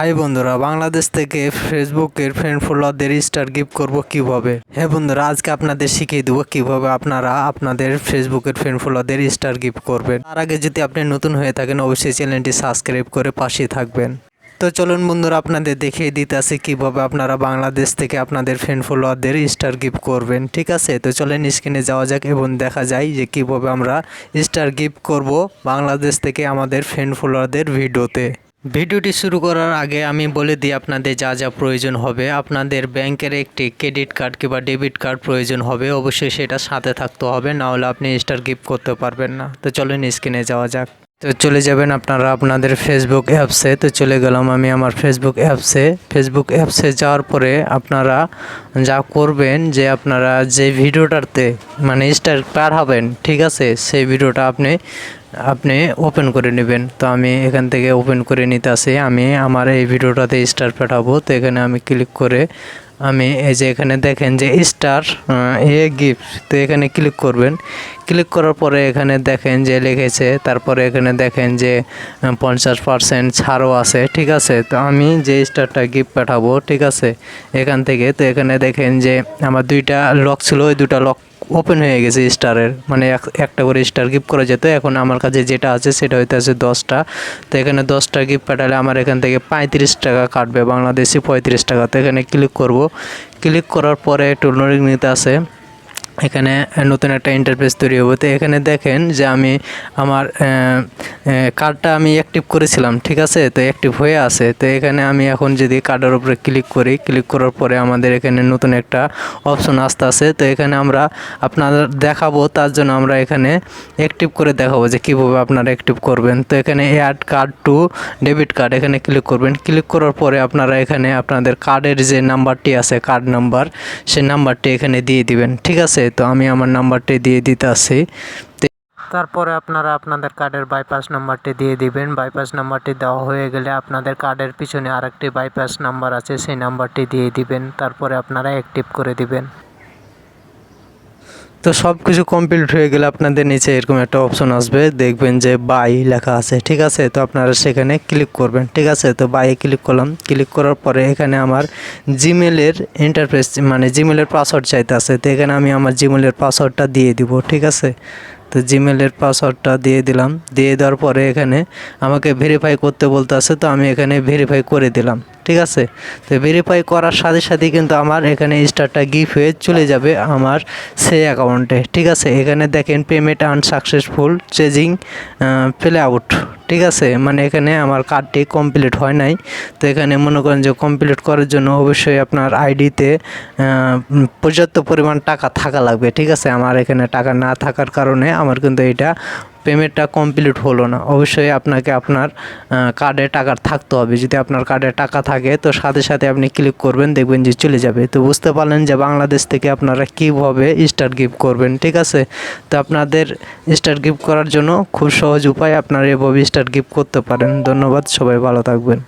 High বন্ধুরা, বাংলাদেশ থেকে ফেসবুকের ফ্রেন্ড ফলোয়ারদের স্টার গিফট করব কীভাবে? হ্যাঁ বন্ধুরা, আজকে আপনাদের শিখিয়ে দেবো কীভাবে আপনারা আপনাদের ফেসবুকের ফ্রেন্ড ফলোয়ারদের স্টার গিফট করবেন। তার আগে যদি আপনি নতুন হয়ে থাকেন, অবশ্যই চ্যানেলটি সাবস্ক্রাইব করে পাশে থাকবেন। তো চলুন বন্ধুরা, আপনাদের দেখিয়ে দিতে আছে কীভাবে আপনারা বাংলাদেশ থেকে আপনাদের ফ্রেন্ড ফলোয়ারদের স্টার গিফট করবেন। ঠিক আছে? তো চলেন স্ক্রিনে যাওয়া যাক এবং দেখা যায় যে কীভাবে আমরা স্টার গিফট করব বাংলাদেশ থেকে আমাদের ফ্রেন্ড ফলোয়ারদের ভিডিওতে ভিডিওটি শুরু করার আগে আমি বলে দিই, আপনাদের যা যা প্রয়োজন হবে। আপনাদের ব্যাংকের একটি ক্রেডিট কার্ড কিংবা ডেবিট কার্ড প্রয়োজন হবে। অবশ্যই সেটা সাথে থাকতে হবে, না হলে আপনি স্টার গিফট করতে পারবেন না। তো চলুন স্ক্রিনে যাওয়া যাক। তো চলে যাবেন আপনারা আপনাদের ফেসবুক অ্যাপসে তো চলে গেলাম আমি আমার ফেসবুক অ্যাপসে ফেসবুক অ্যাপসে যাওয়ার পরে আপনারা যা করবেন যে আপনারা যে ভিডিওটাতে মানে স্টার পার হবেন, ঠিক আছে? সেই ভিডিওটা আপনি আপনি ওপেন করে নেবেন। তো আমি এখান থেকে ওপেন করে নিতে আসি। আমি আমার এই ভিডিওটাতে স্টার পাঠাবো। তো এখানে আমি ক্লিক করে আমি এই যে এখানে দেখেন যে স্টার এ গিফট তো এখানে ক্লিক করবেন। ক্লিক করার পরে এখানে দেখেন যে লিখেছে, তারপরে এখানে দেখেন যে পঞ্চাশ পার্সেন্ট ছাড়ও আছে, ঠিক আছে? তো আমি যে স্টারটা গিফট পাঠাবো, ঠিক আছে? এখান থেকে, তো এখানে দেখেন যে আমার দুইটা লক ছিল, ওই দুটা লক ওপেন হয়ে গেছে স্টারের মানে এক- একটা করে স্টার গিফট করা যেত, এখন আমার কাছে যেটা আছে সেটা হইতে আছে দশটা। তো এখানে দশটা গিফট পাঠালে আমার এখান থেকে পঁয়ত্রিশ টাকা কাটবে, বাংলাদেশি পঁয়ত্রিশ টাকা। তো এখানে ক্লিক করব ক্লিক করার পরে টুল লোডিং নিতে আসে এখানে নতুন একটা ইন্টারফেস তৈরি হবে। তো এখানে দেখেন যে আমি আমার কার্ডটা আমি অ্যাক্টিভ করেছিলাম, ঠিক আছে? তো অ্যাক্টিভ হয়ে আছে। তো এখানে আমি এখন যদি কার্ডের উপরে ক্লিক করি ক্লিক করার পরে আমাদের এখানে নতুন একটা অপশন আসতে আছে। তো এখানে আমরা আপনাদের দেখাবো, তার জন্য আমরা এখানে অ্যাক্টিভ করে দেখাবো যে কীভাবে আপনারা অ্যাক্টিভ করবেন। তো এখানে add card to debit card এখানে ক্লিক করবেন। ক্লিক করার পরে আপনারা এখানে আপনাদের কার্ডের যে নাম্বারটি আছে কার্ড নাম্বার সেই নাম্বারটি এখানে দিয়ে দিবেন, ঠিক আছে? তো আমি আমার নাম্বারটি দিয়ে দিতে আসি। তারপরে আপনারা আপনাদের কার্ডের বাইপাস নাম্বারটি দিয়ে দিবেন। বাইপাস নাম্বারটি দেওয়া হয়ে গেলে আপনাদের কার্ডের পিছনে আরেকটি বাইপাস নাম্বার আছে, সেই নাম্বারটি দিয়ে দিবেন। তারপরে আপনারা অ্যাক্টিভ করে দিবেন। তো সব কিছু কমপ্লিট হয়ে গেলে আপনাদের নিচে এরকম একটা অপশন আসবে। দেখবেন যে বাই লেখা আছে, ঠিক আছে? তো আপনারা সেখানে ক্লিক করবেন, ঠিক আছে? তো বাইয়ে ক্লিক করলাম। ক্লিক করার পরে এখানে আমার জিমেলের ইন্টারফেস মানে জিমেলের পাসওয়ার্ড চাইতে আছে তো এখানে আমি আমার জিমেলের পাসওয়ার্ডটা দিয়ে দিব, ঠিক আছে? তো জিমেলের পাসওয়ার্ডটা দিয়ে দিলাম। দিয়ে দেওয়ার পরে এখানে আমাকে ভেরিফাই করতে বলতে আছে তো আমি এখানে ভেরিফাই করে দিলাম। ঠিক আছে? তো ভেরিফাই করার সাথে সাথে কিন্তু আমার এখানে স্টারটা গিফট হয়ে চলে যাবে আমার সেই অ্যাকাউন্টে ঠিক আছে? এখানে দেখেন পেমেন্ট আনসাকসেসফুল চেজিং প্লে আউট ঠিক আছে? মানে এখানে আমার কার্ডটি কমপ্লিট হয় নাই। তো এখানে মনে করেন যে কমপ্লিট করার জন্য অবশ্যই আপনার আইডিতে পর্যাপ্ত পরিমাণ টাকা থাকা লাগবে। ঠিক আছে? আমার এখানে টাকা না থাকার কারণে আমার কিন্তু এটা পেমেন্টটা কমপ্লিট হলো না। অবশ্যই আপনাকে আপনার কার্ডে টাকা থাকতে হবে। যদি আপনার কার্ডে টাকা থাকে, তো সাথে সাথে আপনি ক্লিক করবেন, দেখবেন যে চলে যাবে। তো বুঝতে পারলেন যে বাংলাদেশ থেকে আপনারা কীভাবে স্টার গিফট করবেন, ঠিক আছে? তো আপনাদের স্টার গিফট করার জন্য খুব সহজ উপায় আপনারা এভাবে স্টার গিফট করতে পারেন। ধন্যবাদ, সবাই ভালো থাকবেন।